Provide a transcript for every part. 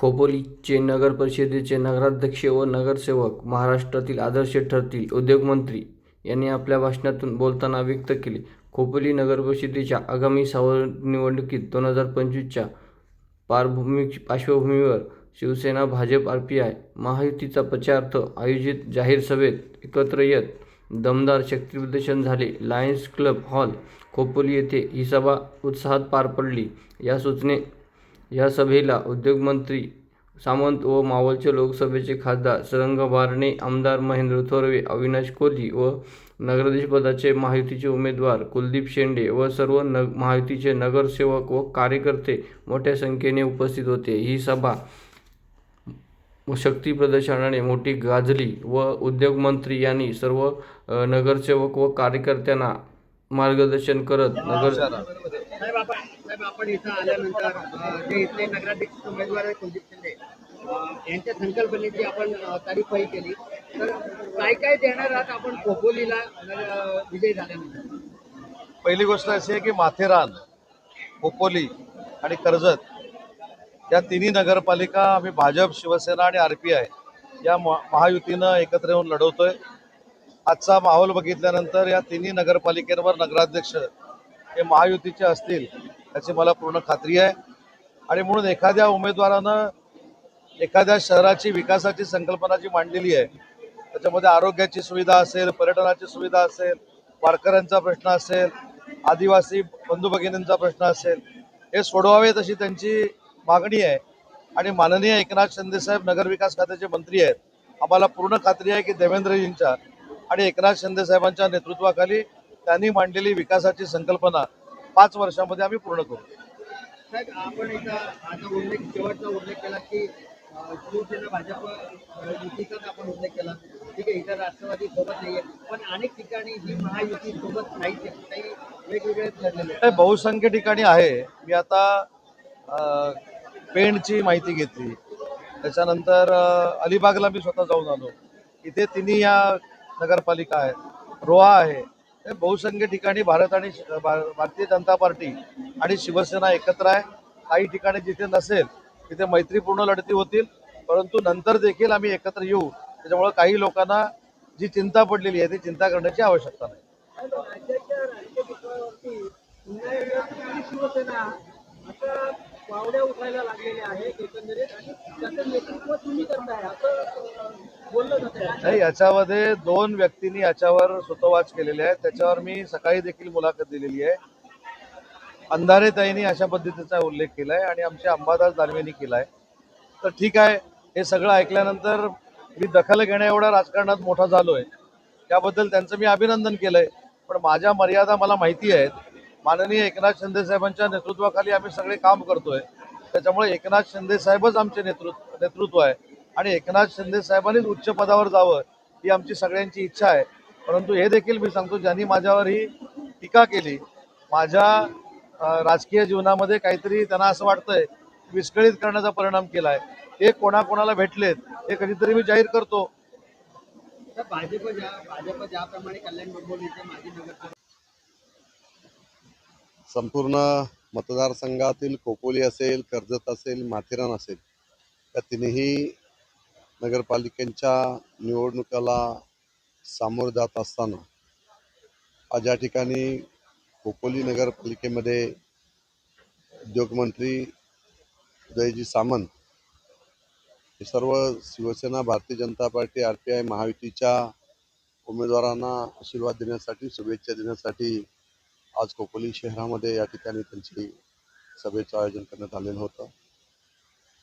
खोपोलीचे नगर परिषदेचे नगराध्यक्ष व नगरसेवक महाराष्ट्रातील आदर्श ठरतील उद्योगमंत्री यांनी आपल्या भाषणातून बोलताना व्यक्त केले. खोपोली नगर परिषदेच्या आगामी सार्वत्रिक निवडणुकीत दोन हजार पंचवीसच्या पार्भूमी पार्श्वभूमीवर Shiv Sena Bhajap R P I महायुतीचा प्रचारार्थ आयोजित जाहीर सभेत एकत्र येत दमदार शक्तीप्रदर्शन झाले. लायन्स क्लब हॉल खोपोली येथे ही सभा उत्साहात पार पडली. या सूचने या सभेला उद्योगमंत्री सामंत व मावळचे लोकसभेचे खासदार सरंग बारणे आमदार महेंद्र थोरवे अविनाश कोली व नगराधीशपदाचे महायुतीचे उमेदवार कुलदीप शेंडे व सर्व नग महायुतीचे नगरसेवक व कार्यकर्ते मोठ्या संख्येने उपस्थित होते. ही सभा शक्ती प्रदर्शनाने मोठी गाजली व उद्योगमंत्री यांनी सर्व नगरसेवक व कार्यकर्त्यांना मार्गदर्शन करत नगर साहेब आपण इथं आल्यानंतर जे इथले नगराध्यक्ष उमेदवार आहेत कुलदीप शिंदे यांच्या संकल्पनेची आपण अ, तारीफही केली. तर काय काय देणार आहात आपण खोपोलीला विजय झाल्यानंतर? पहिली गोष्ट अशी आहे की माथेरान खोपोली आणि कर्जत या तिन्ही नगरपालिका आम्ही भाजप शिवसेना आणि आर पी आय या महायुतीनं एकत्र येऊन लढवतोय. आजचा माहोल बघितल्यानंतर या तिन्ही नगरपालिकेवर नगराध्यक्ष हे महायुतीचे असतील याची मला पूर्ण खात्री आहे. आणि म्हणून एखाद्या उमेदवारानं एखाद्या शहराची विकासाची संकल्पना जी मांडलेली आहे त्याच्यामध्ये आरोग्याची सुविधा असेल पर्यटनाची सुविधा असेल वारकऱ्यांचा प्रश्न असेल आदिवासी बंधू भगिनींचा प्रश्न असेल हे सोडवावे तशी त्यांची मागणी आहे. आणि माननीय एकनाथ शिंदेसाहेब नगरविकास खात्याचे मंत्री आहेत. आम्हाला पूर्ण खात्री आहे की देवेंद्रजींच्या आणि एकनाथ शिंदेसाहेबांच्या नेतृत्वाखाली त्यांनी मांडलेली विकासाची संकल्पना पाच वर्षामध्ये आम्ही पूर्ण करू. साहेब आपण इथं आता उल्लेख शेवटचा उल्लेख केला की अ, शिवसेना भाजप अ, युतीचाच आपण उल्लेख केला. ठीक आहे इथं राष्ट्रवादी सोबत नाहीये पण अनेक ठिकाणी ही महायुती सोबत नाहीच आहे. काही वेगवेगळे लढलेले आहेत. नाही, बहुसंख्य ठिकाणी आहे. मी आता अं, पेणची माहिती घेतली. त्याच्यानंतर अं, अलिबागला मी स्वतः जाऊन आलो. इथे तिन्ही या नगरपालिका आहेत. रोहा आहे. बहुसंख्य ठिकाणी भारत आणि भारतीय जनता पार्टी आणि शिवसेना एकत्र आहे. काही ठिकाणी जिथे नसेल तिथे मैत्रीपूर्ण लढती होतील. परंतु नंतर देखील आम्ही एकत्र येऊ. त्याच्यामुळे काही लोकांना जी चिंता पडलेली आहे ती चिंता करण्याची आवश्यकता नाही. शिवसेना पावड्या उठायला लागलेल्या आहेत एकंदरीत. आणि त्याचं नेतृत्व तुम्ही करताय. असं नाही याच्यामध्ये दोन व्यक्तींनी याच्यावर सुतोवाच केलेले आहे. त्याच्यावर मी सकाळी देखील मुलाखत दिलेली आहे. अंधारे ताईंनी अशा पद्धतीचा उल्लेख केलाय आणि आमचे अंबादास दानवेनी केलाय. तर ठीक आहे हे सगळं ऐकल्यानंतर मी दखल घेण्या एवढा राजकारणात मोठा झालोय. त्याबद्दल त्यांचं मी अभिनंदन केलंय. पण माझ्या मर्यादा मला माहिती आहेत. माननीय एकनाथ शिंदे साहेबांच्या नेतृत्वाखाली आम्ही सगळे काम करतोय. त्याच्यामुळे एकनाथ शिंदे साहेबच आमचे नेतृत्व नेतृत्व आहे. आणि एकनाथ शिंदे साहेबांनीच उच्च पदावर जावं ही आमची सगळ्यांची इच्छा आहे. परंतु हे देखील मी सांगतो ज्यांनी माझ्यावर ही टीका केली माझ्या राजकीय जीवनामध्ये काहीतरी त्यांना असं वाटतंय विस्कळीत करण्याचा परिणाम केलाय. हे कोणाकोणाला भेटलेत हे कधीतरी मी जाहीर करतो. तर भाजप ज्या भाजप ज्याप्रमाणे कल्याण डोंबिवलीचे माजी नगरसेवक संपूर्ण मतदारसंघातील खोपोली असेल कर्जत असेल माथेरान असेल या तिन्ही नगरपालिकांच्या निवडणुकाला सामोरं जात असताना आज या ठिकाणी खोपोली नगरपालिकेमध्ये उद्योगमंत्री उदयजी सामंत हे सर्व Shiv Sena Bharatiya Janata party R P I महायुतीच्या उमेदवारांना आशीर्वाद देण्यासाठी शुभेच्छा देण्यासाठी आज खोपोली शहरामध्ये या ठिकाणी त्यांची सभेचं आयोजन करण्यात आलेलं होतं.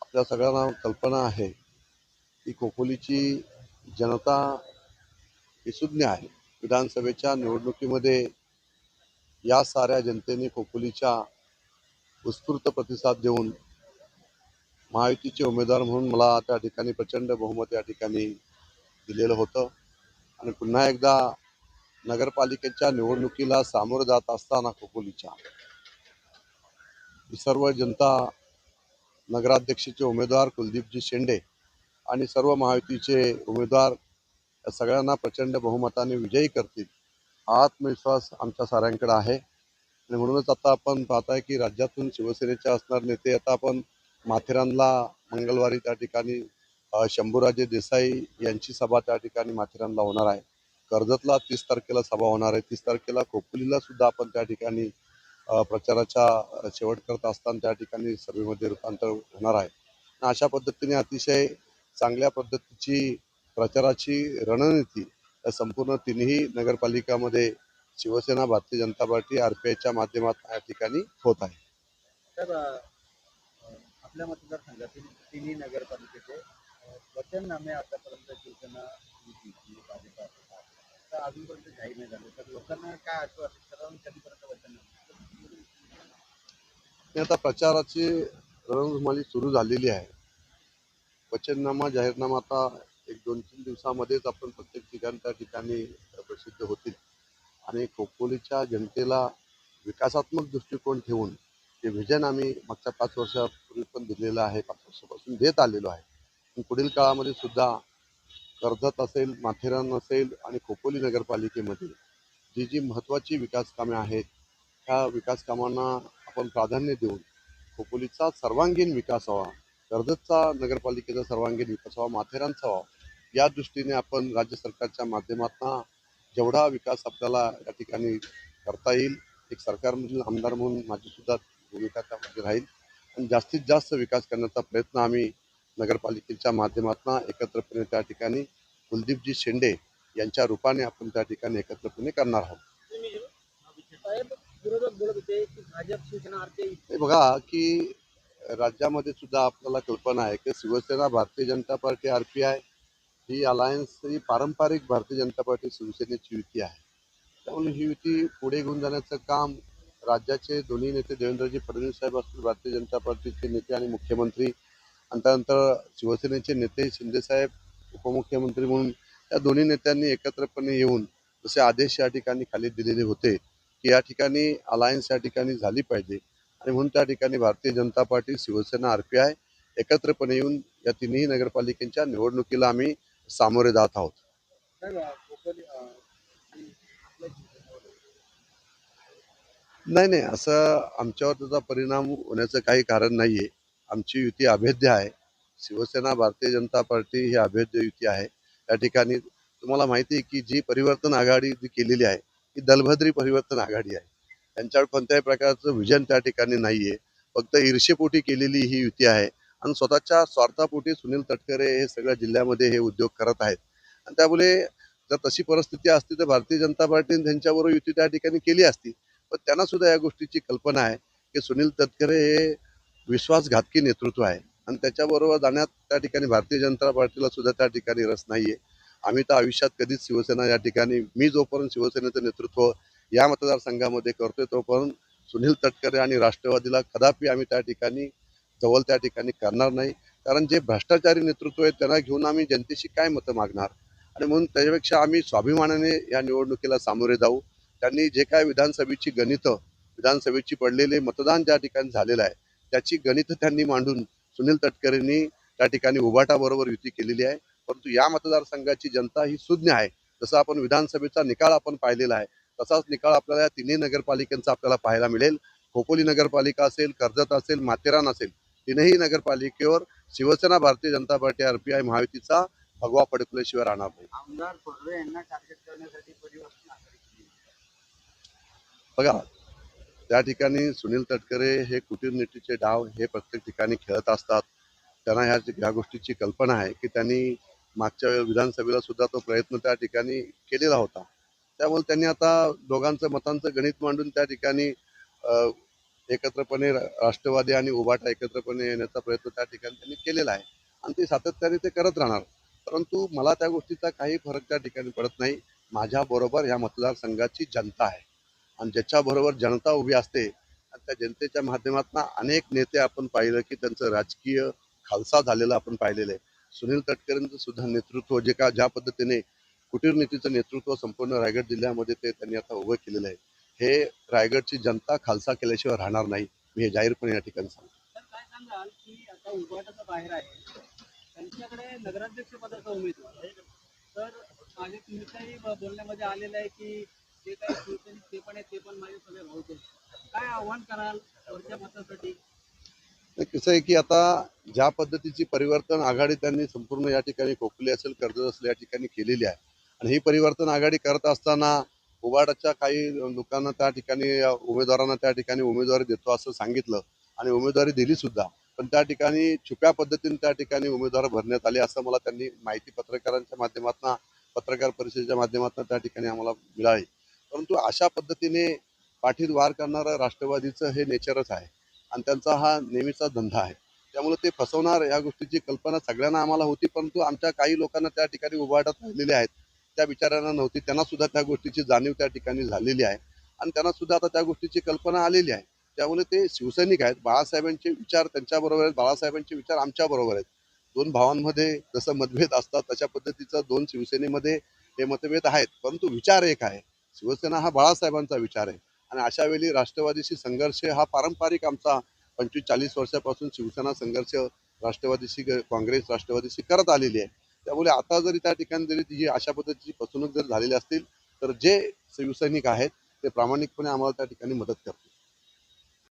आपल्या सगळ्यांना कल्पना आहे ती खोपोलीची जनता विसुज्ञ आहे. विधानसभेच्या निवडणुकीमध्ये या साऱ्या जनतेने खोपोलीच्या उत्स्फूर्त प्रतिसाद देऊन महायुतीचे उमेदवार म्हणून मला त्या ठिकाणी प्रचंड बहुमत या ठिकाणी दिलेलं होतं. आणि पुन्हा एकदा नगरपालिकेच्या निवडणुकीला सामोरं जात असताना खोपोलीच्या सर्व जनता नगराध्यक्षाचे उमेदवार कुलदीपजी शेंडे आणि सर्व महायुतीचे उमेदवार सगळ्यांना प्रचंड बहुमताने विजयी करतील हा आत्मविश्वास आमच्या साऱ्यांकडे आहे. आणि म्हणूनच आता आपण पाहताय की राज्यातून शिवसेनेचे असणार नेते आता आपण माथेरानला मंगळवारी त्या ठिकाणी शंभूराजे देसाई यांची सभा त्या ठिकाणी माथेरानला होणार आहे. कर्जतला तीस तारखेला सभा होणार आहे. तीस तारखेला खोपोलीला सुद्धा आपण त्या ठिकाणी प्रचाराचा शेवट करत असताना त्या ठिकाणी सभेमध्ये रूपांतर होणार आहे. अशा पद्धतीने अतिशय चांगल्या पद्धतीची प्रचाराची रणनीती या संपूर्ण तिन्ही नगरपालिकामध्ये Shiv Sena Bharatiya Janata party R P आयच्या माध्यमातून या ठिकाणी होत आहे. तर आपल्या मतदारसंघातील तिन्ही नगरपालिकेचे वचननामे आतापर्यंत शिवसेना युती भाजपा तर अजूनपर्यंत जाहीर नाही झाले. तर लोकांना काय आश्वासन करून कधीपर्यंत वचननामे आणि आता प्रचाराची रणधुमाळी सुरू झालेली आहे. वचननामा जाहीरनामा आता एक दोन तीन दिवसामध्येच आपण प्रत्येक ठिकाण त्या ठिकाणी प्रसिद्ध होतील. आणि खोपोलीच्या जनतेला विकासात्मक दृष्टिकोन ठेवून जे व्हिजन आम्ही मागच्या पाच वर्षापूर्वी पण दिलेलं आहे पाच वर्षापासून देत आलेलो आहे. पुढील काळामध्ये सुद्धा कर्जत असेल माथेरान असेल आणि खोपोली नगरपालिकेमध्ये जी जी महत्त्वाची विकास कामे आहेत ह्या विकास कामांना आपण प्राधान्य देऊन खोपोलीचा सर्वांगीण विकास व्हावा कर्जतचा नगरपालिकेचा सर्वांगीण विकास व्हावा माथेरानचा व्हावा या दृष्टीने आपण राज्य सरकारच्या माध्यमातून जेवढा विकास आपल्याला या ठिकाणी करता येईल एक सरकारमधील आमदार म्हणून माझी सुद्धा भूमिका त्यामध्ये राहील. आणि जास्तीत जास्त विकास करण्याचा प्रयत्न आम्ही नगरपालिकेच्या माध्यमातून एकत्रपणे त्या ठिकाणी कुलदीपजी शेंडे यांच्या रूपाने आपण त्या ठिकाणी एकत्रपणे करणार आहोत. बघा की राज्यामध्ये सुद्धा आपल्याला कल्पना आहे की Shiv Sena Bharatiya Janata party R P I he alliance ही पारंपरिक भारतीय जनता पार्टी शिवसेनेची युती आहे. त्यामुळे ही युती पुढे घेऊन जाण्याचं काम राज्याचे दोन्ही नेते देवेंद्रजी फडणवीस साहेब असतील भारतीय जनता पार्टीचे नेते आणि मुख्यमंत्री आणि त्यानंतर शिवसेनेचे नेते शिंदेसाहेब उपमुख्यमंत्री म्हणून या दोन्ही नेत्यांनी एकत्रपणे येऊन जसे आदेश या ठिकाणी खाली दिलेले होते की या ठिकाणी अलायन्स या ठिकाणी झाली पाहिजे. आणि म्हणून त्या ठिकाणी Bharatiya Janata party Shiv Sena R P I एकत्रपणे येऊन या तिन्ही नगरपालिकेच्या निवडणुकीला आम्ही सामोरे जात आहोत. नाही नाही असं आमच्यावर त्याचा परिणाम होण्याचं काही कारण नाही आहे आमची युती अभेद्य आहे. शिवसेना भारतीय जनता पार्टी ही अभेद्य युती आहे. त्या ठिकाणी तुम्हाला माहिती आहे की जी परिवर्तन आघाडी जी केलेली आहे ही दलभद्री परिवर्तन आघाडी आहे. त्यांच्यावर कोणत्याही प्रकारचं विजन त्या ठिकाणी नाही आहे फक्त ईर्षेपोटी केलेली ही युती आहे. आणि स्वतःच्या स्वार्थापोटी सुनील तटकरे हे सगळ्या जिल्ह्यामध्ये हे उद्योग करत आहेत. आणि त्यामुळे जर तशी परिस्थिती असती तर भारतीय जनता पार्टीने त्यांच्याबरोबर युती त्या ठिकाणी केली असती. पण त्यांना सुद्धा या गोष्टीची कल्पना आहे की सुनील तटकरे हे विश्वासघातकी नेतृत्व आहे. आणि त्याच्याबरोबर जाण्यात त्या ठिकाणी भारतीय जनता पार्टीला सुद्धा त्या ठिकाणी रस नाहीये. आम्ही तर आयुष्यात कधीच शिवसेना या ठिकाणी मी जोपर्यंत शिवसेनेचं नेतृत्व या मतदारसंघामध्ये करतोय तोपर्यंत सुनील तटकरे आणि राष्ट्रवादीला कदापि आम्ही त्या ठिकाणी जवळ त्या ठिकाणी करणार नाही. कारण जे भ्रष्टाचारी नेतृत्व आहे त्यांना घेऊन आम्ही जनतेशी काय मतं मागणार? आणि म्हणून त्याच्यापेक्षा आम्ही स्वाभिमानाने या निवडणुकीला सामोरे जाऊ. त्यांनी जे काय विधानसभेची गणितं विधानसभेची पडलेले मतदान ज्या ठिकाणी झालेलं आहे त्याची गणितं त्यांनी मांडून सुनील तटकरेंनी त्या ठिकाणी उभाटाबरोबर युती केलेली आहे. परंतु या मतदारसंघाची जनता ही सुज्ञ आहे. जसं आपण विधानसभेचा निकाल आपण पाहिलेला आहे तसाच निकाल आपल्याला या तिन्ही नगरपालिकांचा आपल्याला पाहायला मिळेल. खोपोली नगरपालिका असेल कर्जत असेल माथेरान असेल तीनही नगरपालिकेवर शिवसेना भारतीय जनता पार्टी आरपीआय महायुतीचा भगवा पडकल्याशिवाय राहणार नाही. बघा त्या ठिकाणी सुनील तटकरे हे कुटीरनीतीचे डाव हे प्रत्येक ठिकाणी खेळत असतात. त्यांना ह्या ह्या गोष्टीची कल्पना आहे की त्यांनी मागच्या विधानसभेला सुद्धा तो प्रयत्न त्या ठिकाणी केलेला होता. त्यामुळे त्यांनी आता दोघांचं मतांचं गणित मांडून त्या ठिकाणी एकत्रपणे रा- राष्ट्रवादी आणि उभाटा एकत्रपणे येण्याचा प्रयत्न त्या ठिकाणी त्यांनी केलेला आहे. आणि ते सातत्याने ते करत राहणार. परंतु मला त्या गोष्टीचा काही फरक त्या ठिकाणी पडत नाही. माझ्याबरोबर ह्या मतदारसंघाची जनता आहे. आणि ज्याच्याबरोबर जनता उभी असते आणि त्या जनतेच्या माध्यमातून अनेक नेते आपण पाहिलं की त्यांचं राजकीय खालसा झालेलं आपण पाहिलेलं आहे. सुनील तटकरेंचं सुद्धा नेतृत्व जे का ज्या पद्धतीने कुटीर नीतीचं नेतृत्व संपूर्ण रायगड जिल्ह्यामध्ये ते त्यांनी आता उभं केलेलं आहे. हे रायगडची जनता खालसा केल्याशिवाय राहणार नाही मी हे जाहीरपणे या ठिकाणी सांगतो. बाहेर आहे. त्यांच्याकडे नगराध्यक्ष पदाचा उमेदवार तर माझे तुमच्याही बोलण्यामध्ये आलेलं आहे की जे काही ते पण आहे ते पण माझे सगळे काय आव्हान कराल वरच्या मतासाठी? कसं आहे की आता ज्या पद्धतीची परिवर्तन आघाडी त्यांनी संपूर्ण या ठिकाणी खोकली असेल कर्जत असेल या ठिकाणी केलेली आहे आणि ही परिवर्तन आघाडी करत असताना उबाडाच्या काही लोकांना त्या ठिकाणी उमेदवारांना त्या ठिकाणी उमेदवारी देतो असं सांगितलं आणि उमेदवारी दिली सुद्धा. पण त्या ठिकाणी छुप्या पद्धतीने त्या ठिकाणी उमेदवार भरण्यात आले असं मला त्यांनी माहिती पत्रकारांच्या माध्यमातून पत्रकार परिषदेच्या माध्यमातून त्या ठिकाणी आम्हाला मिळाली. परंतु अशा पद्धतीने पाठीत वार करणारं राष्ट्रवादीचं हे नेचरच आहे आणि त्यांचा हा नेहमीचा धंदा आहे. त्यामुळे ते फसवणार या गोष्टीची कल्पना सगळ्यांना आम्हाला होती परंतु आमच्या काही लोकांना त्या ठिकाणी उभाटत राहिलेले आहेत. त्या विचारांना नव्हती. त्यांना सुद्धा त्या गोष्टीची जाणीव त्या ठिकाणी झालेली आहे. आणि त्यांना सुद्धा आता त्या गोष्टीची कल्पना आलेली आहे. त्यामुळे ते शिवसैनिक आहेत. बाळासाहेबांचे विचार त्यांच्याबरोबर आहेत. बाळासाहेबांचे विचार आमच्याबरोबर आहेत. दोन भावांमध्ये जसं मतभेद असतात तशा पद्धतीचं दोन शिवसेनेमध्ये हे मतभेद आहेत. परंतु विचार एक आहे. शिवसेना हा बाळासाहेबांचा विचार आहे. आणि अशा वेळी राष्ट्रवादीशी संघर्ष हा पारंपरिक आमचा पंचवीस चाळीस वर्षापासून शिवसेना संघर्ष राष्ट्रवादीशी काँग्रेस राष्ट्रवादीशी करत आलेली आहे. त्यामुळे आता जरी त्या ठिकाणी जरी ही अशा पद्धतीची फसवणूक जर झालेली असतील तर जे शिवसैनिक आहेत ते प्रामाणिकपणे आम्हाला त्या ठिकाणी मदत करतील.